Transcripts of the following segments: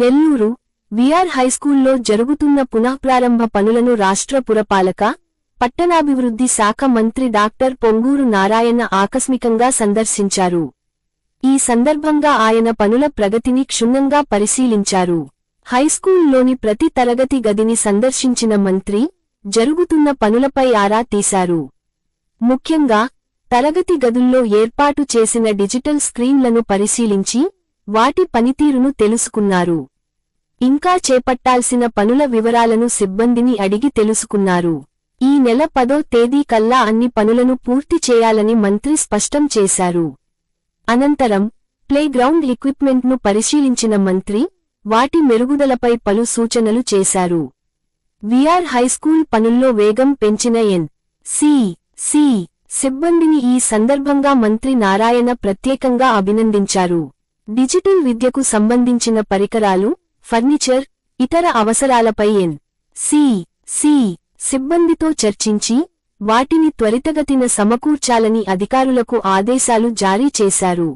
Nellore VR హైస్కూల్లో జరుగుతున్న పునఃప్రారంభ పనులను రాష్ట్ర పురపాలక పట్టణాభివృద్ధి శాఖ మంత్రి డాక్టర్ పొంగూరు నారాయణ ఆకస్మికంగా సందర్శించారు. ఈ సందర్భంగా ఆయన పనుల ప్రగతిని క్షుణ్ణంగా పరిశీలించారు. హైస్కూల్లోని ప్రతి తరగతి గదిని సందర్శించిన మంత్రి జరుగుతున్న పనులపై ఆరా తీశారు. ముఖ్యంగా తరగతి గదుల్లో ఏర్పాటు చేసిన డిజిటల్ స్క్రీన్లను పరిశీలించి వాటి పనితీరును తెలుసుకున్నారు. ఇంకా చేపట్టాల్సిన పనుల వివరాలను సిబ్బందిని అడిగి తెలుసుకున్నారు. ఈ నెల పదో తేదీ కల్లా అన్ని పనులను పూర్తి చేయాలని మంత్రి స్పష్టం చేశారు. అనంతరం ప్లేగ్రౌండ్ ఎక్విప్మెంట్ను పరిశీలించిన మంత్రి వాటి మెరుగుదలపై పలు సూచనలు చేశారు. విఆర్ హైస్కూల్ పనుల్లో వేగం పెంచిన ఎన్. సి. సి. సిబ్బందిని ఈ సందర్భంగా మంత్రి నారాయణ ప్రత్యేకంగా అభినందించారు. డిజిటల్ విద్యకు సంబంధించిన పరికరాలు ఫర్నిచర్ ఇతర అవసరాలపై ఎన్. సి. సి. సిబ్బందితో చర్చించి వాటిని త్వరితగతిన సమకూర్చాలని అధికారులకు ఆదేశాలు జారీ చేశారు.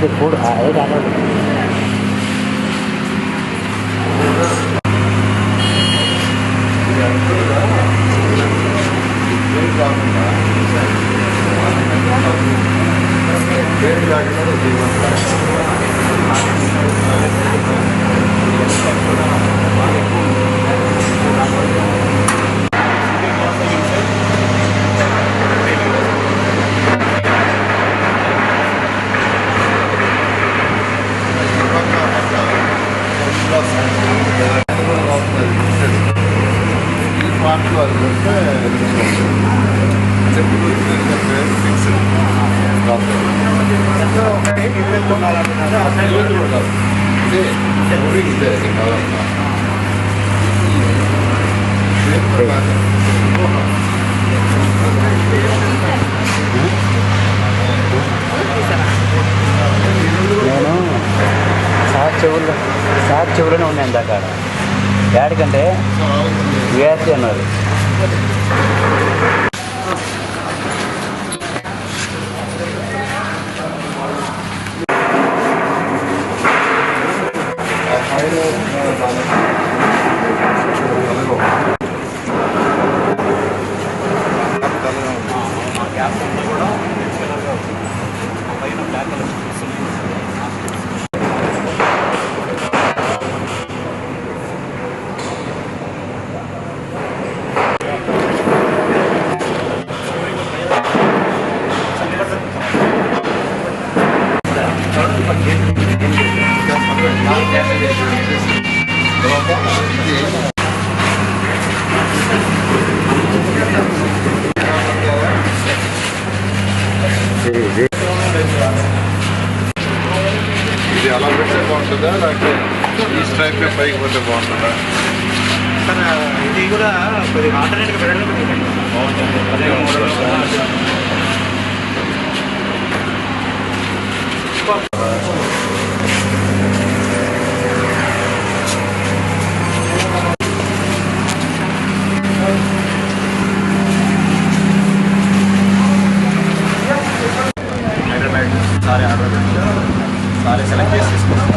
cái phố à, ở ra đó Thank you. Part అది నేను సార్ చెవుల్లో సార్ చెవులోనే ఉన్నాను దాకా ఏడికంటే విఆర్సీ అన్నారు ఇది అలా పెడితే బాగుంటుందా లేకపోతే ఈ స్ట్రైప్ పైకి పోతే బాగుంటుందా సార్ ఇది కూడా కొద్దిగా ఆల్టర్నేట్గా పెట్టడం బాగుంటుంది అదే మోడల్ सारे आर्डर सारे सेलेक्ट చేసి తీసుకోండి